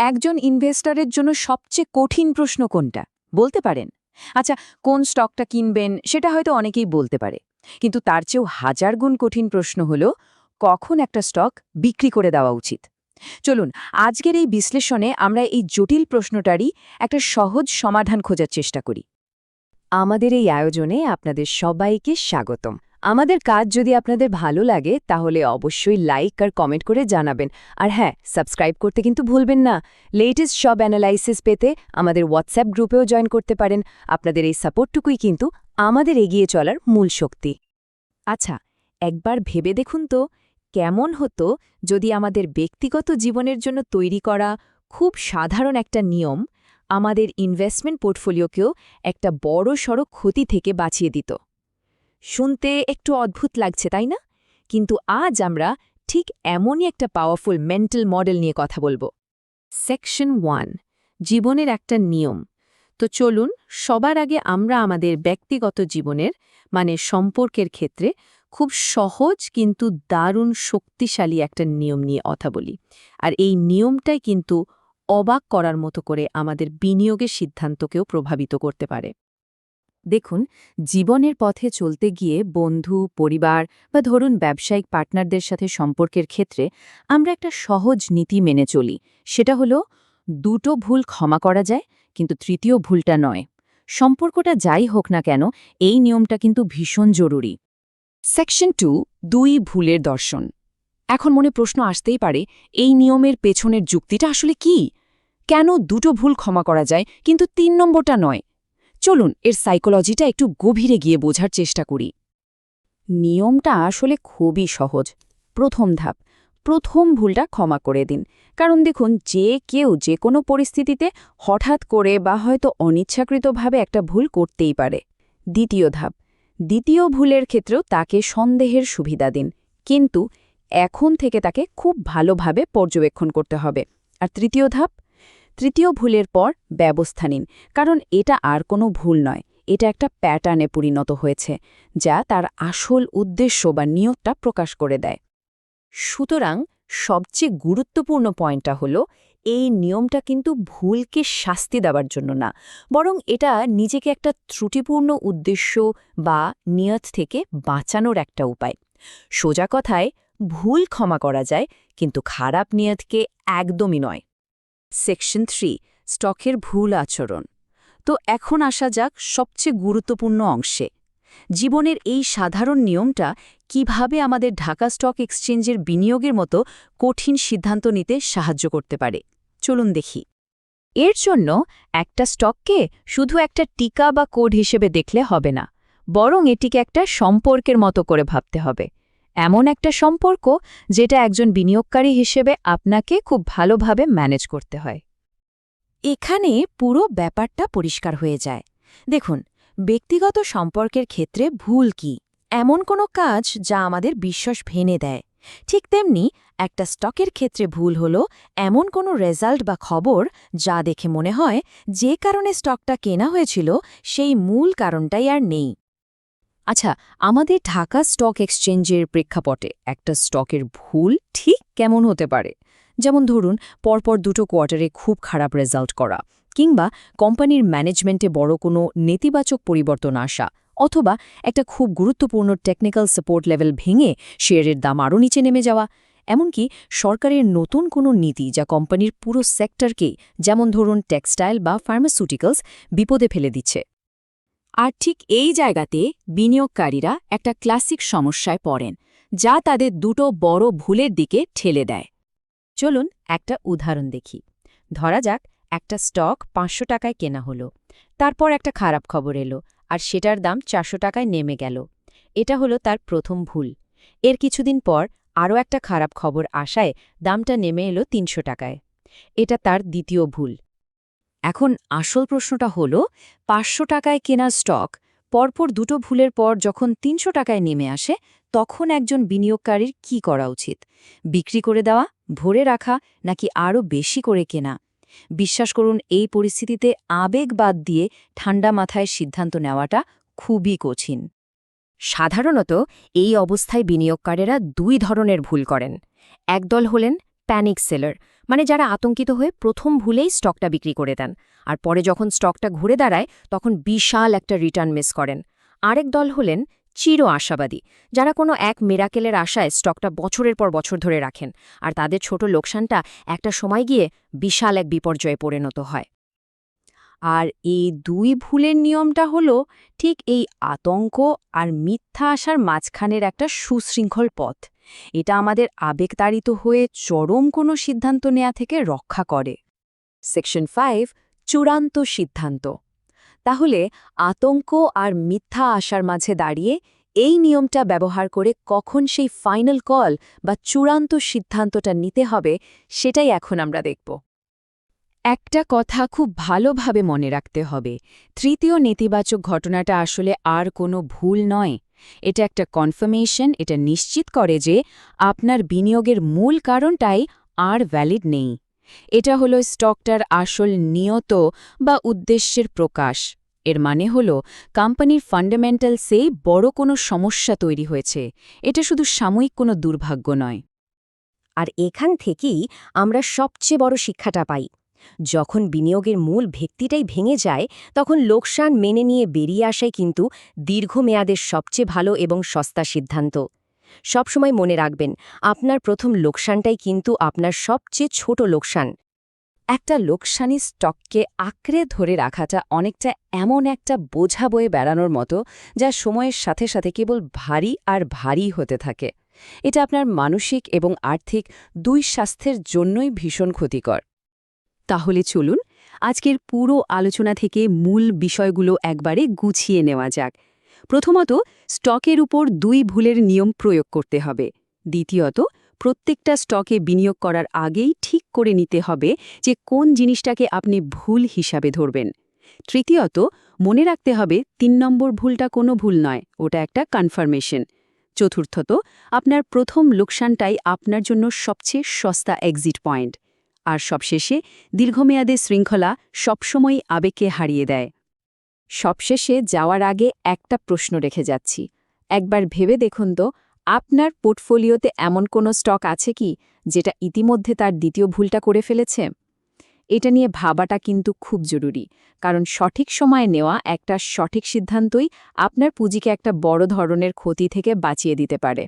একজন ইনভেস্টরের জন্য সবচেয়ে কঠিন প্রশ্ন কোনটা? বলতে পারেন। আচ্ছা কোন স্টকটা কিনবেন সেটা হয়তো অনেকেই বলতে পারে। কিন্তু তার চেয়েও হাজার গুণ কঠিন প্রশ্ন হল, কখন একটা স্টক বিক্রি করে দেওয়া উচিত? চলুন, আজকের এই বিশ্লেষণে আমরা এই জটিল প্রশ্নটারই একটা সহজ সমাধান খোঁজার চেষ্টা করি। আমাদের এই আয়োজনে আপনাদের সবাইকে স্বাগতম। আমাদের কাজ যদি আপনাদের ভালো লাগে, তাহলে অবশ্যই লাইক আর কমেন্ট করে জানাবেন। আর হ্যাঁ সাবস্ক্রাইব করতে কিন্তু ভুলবেন না। লেটেস্ট সব অ্যানালাইসিস পেতে আমাদের হোয়াটসঅ্যাপ গ্রুপেও জয়েন করতে পারেন। আপনাদের এই সাপোর্টটুকুই কিন্তু আমাদের এগিয়ে চলার মূল শক্তি। আচ্ছা একবার ভেবে দেখুন তো, কেমন হতো যদি আমাদের ব্যক্তিগত জীবনের জন্য তৈরি করা খুব সাধারণ একটা নিয়ম আমাদের ইনভেস্টমেন্ট পোর্টফোলিওকেও একটা বড় সড়ো ক্ষতি থেকে বাঁচিয়ে দিত। শুনতে একটু অদ্ভুত লাগছে, তাই না? কিন্তু আজ আমরা ঠিক এমনই একটা পাওয়ারফুল মেন্টাল মডেল নিয়ে কথা বলব। সেকশন ওয়ান জীবনের একটা নিয়ম। তো চলুন, সবার আগে আমরা আমাদের ব্যক্তিগত জীবনের মানে সম্পর্কের ক্ষেত্রে খুব সহজ কিন্তু দারুণ শক্তিশালী একটা নিয়ম নিয়ে কথা বলি। আর এই নিয়মটাই কিন্তু অবাক করার মতো করে আমাদের বিনিয়োগের সিদ্ধান্তকেও প্রভাবিত করতে পারে। দেখুন, জীবনের পথে চলতে গিয়ে বন্ধু, পরিবার বা ধরুন ব্যবসায়িক পার্টনারদের সাথে সম্পর্কের ক্ষেত্রে আমরা একটা সহজ নীতি মেনে চলি। সেটা হলো, দুটো ভুল ক্ষমা করা যায়, কিন্তু তৃতীয় ভুলটা নয়। সম্পর্কটা যাই হোক না কেন, এই নিয়মটা কিন্তু ভীষণ জরুরি। সেকশন টু, দুই ভুলের দর্শন। এখন মনে প্রশ্ন আসতেই পারে, এই নিয়মের পেছনের যুক্তিটা আসলে কি? কেন দুটো ভুল ক্ষমা করা যায়, কিন্তু তিন নম্বরটা নয়? চলুন, এর সাইকোলজিটা একটু গভীরে গিয়ে বোঝার চেষ্টা করি। নিয়মটা আসলে খুবই সহজ। প্রথম ধাপ। প্রথম ভুলটা ক্ষমা করে দিন। কারণ দেখুন, যে কেউ যে কোনো পরিস্থিতিতে হঠাৎ করে বা হয়তো অনিচ্ছাকৃতভাবে একটা ভুল করতেই পারে। দ্বিতীয় ধাপ। দ্বিতীয় ভুলের ক্ষেত্রেও তাকে সন্দেহের সুবিধা দিন। কিন্তু এখন থেকে তাকে খুব ভালোভাবে পর্যবেক্ষণ করতে হবে। আর তৃতীয় ধাপ? তৃতীয় ভুলের পর ব্যবস্থা নিন, কারণ এটা আর কোনো ভুল নয়, এটা একটা প্যাটার্নে পরিণত হয়েছে, যা তার আসল উদ্দেশ্য বা নিয়তটা প্রকাশ করে দেয়। সুতরাং সবচেয়ে গুরুত্বপূর্ণ পয়েন্টটা হলো, এই নিয়মটা কিন্তু ভুলকে শাস্তি দেওয়ার জন্য না, বরং এটা নিজেকে একটা ত্রুটিপূর্ণ উদ্দেশ্য বা নিয়ত থেকে বাঁচানোর একটা উপায়। সোজা কথায়, ভুল ক্ষমা করা যায়, কিন্তু খারাপ নিয়তকে একদমই নয়। সেকশন থ্রি, স্টকের ভুল আচরণ। তো এখন আসা যাক সবচেয়ে গুরুত্বপূর্ণ অংশে। জীবনের এই সাধারণ নিয়মটা কীভাবে আমাদের ঢাকা স্টক এক্সচেঞ্জের বিনিয়োগের মতো কঠিন সিদ্ধান্ত নিতে সাহায্য করতে পারে? চলুন দেখি। এর জন্য একটা স্টককে শুধু একটা টিকা বা কোড হিসেবে দেখলে হবে না, বরং এটিকে একটা সম্পর্কের মতো করে ভাবতে হবে। এমন একটা সম্পর্ক যেটা একজন বিনিয়োগকারী হিসেবে আপনাকে খুব ভালোভাবে ম্যানেজ করতে হয়। এখানে পুরো ব্যাপারটা পরিষ্কার হয়ে যায়। দেখুন, ব্যক্তিগত সম্পর্কের ক্ষেত্রে ভুল কি? এমন কোনো কাজ যা আমাদের বিশ্বাস ভেঙে দেয়। ঠিক তেমনি একটা স্টকের ক্ষেত্রে ভুল হল এমন কোনো রেজাল্ট বা খবর যা দেখে মনে হয় যে কারণে স্টকটা কেনা হয়েছিল সেই মূল কারণটাই আর নেই। আচ্ছা আমাদের ঢাকা স্টক এক্সচেঞ্জের প্রেক্ষাপটে একটা স্টকের ভুল ঠিক কেমন হতে পারে? যেমন ধরুন, পরপর দুটো কোয়ার্টারে খুব খারাপ রেজাল্ট করা, কিংবা কোম্পানির ম্যানেজমেন্টে বড় কোনো নেতিবাচক পরিবর্তন আসা, অথবা একটা খুব গুরুত্বপূর্ণ টেকনিক্যাল সাপোর্ট লেভেল ভেঙে শেয়ারের দাম আরও নিচে নেমে যাওয়া। এমনকি সরকারের নতুন কোনো নীতি যা কোম্পানির পুরো সেক্টরকেই যেমন ধরুন টেক্সটাইল বা ফার্মাসিউটিক্যালস, বিপদে ফেলে দিচ্ছে। আর ঠিক এই জায়গাতে বিনিয়োগকারীরা একটা ক্লাসিক সমস্যায় পড়েন, যা তাদের দুটো বড় ভুলের দিকে ঠেলে দেয়। চলুন একটা উদাহরণ দেখি। ধরা যাক, একটা স্টক পাঁচশো টাকায় কেনা হলো, তারপর একটা খারাপ খবর এলো, আর সেটার দাম চারশো টাকায় নেমে গেল। এটা হলো তার প্রথম ভুল। এর কিছুদিন পর আরও একটা খারাপ খবর আসায় দামটা নেমে এলো তিনশো টাকায়। এটা তার দ্বিতীয় ভুল। এখন আসল প্রশ্নটা হল, পাঁচশো টাকায় কেনা স্টক, পরপর দুটো ভুলের পর যখন তিনশো টাকায় নেমে আসে, তখন একজন বিনিয়োগকারীর কি করা উচিত? বিক্রি করে দেওয়া, ভরে রাখা, নাকি আরও বেশি করে কেনা? বিশ্বাস করুন, এই পরিস্থিতিতে আবেগ বাদ দিয়ে ঠান্ডা মাথায় সিদ্ধান্ত নেওয়াটা খুবই কঠিন। সাধারণত এই অবস্থায় বিনিয়োগকারীরা দুই ধরনের ভুল করেন। একদল হলেন প্যানিক সেলার মানে যারা আতঙ্কিত হয়ে প্রথম ভুলেই স্টকটা বিক্রি করে দেন। আর পরে যখন স্টকটা ঘুরে দাঁড়ায়, তখন বিশাল একটা রিটার্ন মিস করেন। আরেক দল হলেন চির আশাবাদী, যারা কোনো এক মেরাকেলের আশায় স্টকটা বছরের পর বছর ধরে রাখেন, আর তাদের ছোট লোকসানটা একটা সময় গিয়ে বিশাল এক বিপর্যয়ে পরিণত হয়। আর এই দুই ভুলের নিয়মটা হলো ঠিক এই আতঙ্ক আর মিথ্যা আসার মাঝখানের একটা সুশৃঙ্খল পথ। এটা আমাদের আবেগতাড়িত হয়ে চরম কোনো সিদ্ধান্ত নেয়া থেকে রক্ষা করে। সেকশন ফাইভ, চূড়ান্ত সিদ্ধান্ত। তাহলে আতঙ্ক আর মিথ্যা আশার মাঝে দাঁড়িয়ে এই নিয়মটা ব্যবহার করে কখন সেই ফাইনাল কল বা চূড়ান্ত সিদ্ধান্তটা নিতে হবে সেটাই এখন আমরা দেখব। একটা কথা খুব ভালোভাবে মনে রাখতে হবে। তৃতীয় নেতিবাচক ঘটনাটা আসলে আর কোনো ভুল নয়। এটা একটা কনফার্মেশন এটা নিশ্চিত করে যে আপনার বিনিয়োগের মূল কারণটাই আর ভ্যালিড নেই। এটা হলো স্টকটার আসল নিয়ত বা উদ্দেশ্যের প্রকাশ। এর মানে হল কোম্পানির ফান্ডামেন্টালসে বড় কোনো সমস্যা তৈরি হয়েছে। এটা শুধু সাময়িক কোনো দুর্ভাগ্য নয়। আর এখান থেকেই আমরা সবচেয়ে বড় শিক্ষাটা পাই। যখন বিনিয়োগের মূল ভিত্তিটাই ভেঙে যায়, তখন লোকসান মেনে নিয়ে বেরিয়ে আসাই কিন্তু দীর্ঘমেয়াদের সবচেয়ে ভালো এবং সস্তা সিদ্ধান্ত। সবসময় মনে রাখবেন, আপনার প্রথম লোকসানটাই কিন্তু আপনার সবচেয়ে ছোট লোকসান। একটা লোকসানি স্টককে আঁকড়ে ধরে রাখাটা অনেকটা এমন একটা বোঝা বয়ে বেড়ানোর মতো, যা সময়ের সাথে সাথে কেবল ভারী আর ভারী হতে থাকে। এটা আপনার মানসিক এবং আর্থিক দুই স্বাস্থ্যের জন্যই ভীষণ ক্ষতিকর। তাহলে চলুন আজকের পুরো আলোচনা থেকে মূল বিষয়গুলো একবারে গুছিয়ে নেওয়া যাক। প্রথমত, স্টকের উপর দুই ভুলের নিয়ম প্রয়োগ করতে হবে। দ্বিতীয়ত, প্রত্যেকটা স্টকে বিনিয়োগ করার আগেই ঠিক করে নিতে হবে যে কোন জিনিসটাকে আপনি ভুল হিসাবে ধরবেন। তৃতীয়ত, মনে রাখতে হবে তিন নম্বর ভুলটা কোনো ভুল নয়, ওটা একটা কনফার্মেশন চতুর্থত, আপনার প্রথম লোকসানটাই আপনার জন্য সবচেয়ে সস্তা এক্সিট পয়েন্ট আর সবশেষে দীর্ঘমেয়াদে শৃঙ্খলা সবসময় আবেগকে হারিয়ে দেয়। সবশেষে যাওয়ার আগে একটা প্রশ্ন রেখে যাচ্ছি। একবার ভেবে দেখুন তো, আপনার পোর্টফোলিওতে এমন কোনো স্টক আছে কি, যেটা ইতিমধ্যে তার দ্বিতীয় ভুলটা করে ফেলেছে? এটা নিয়ে ভাবাটা কিন্তু খুব জরুরি, কারণ সঠিক সময়ে নেওয়া একটা সঠিক সিদ্ধান্তই আপনার পুঁজিকে একটা বড় ধরনের ক্ষতি থেকে বাঁচিয়ে দিতে পারে।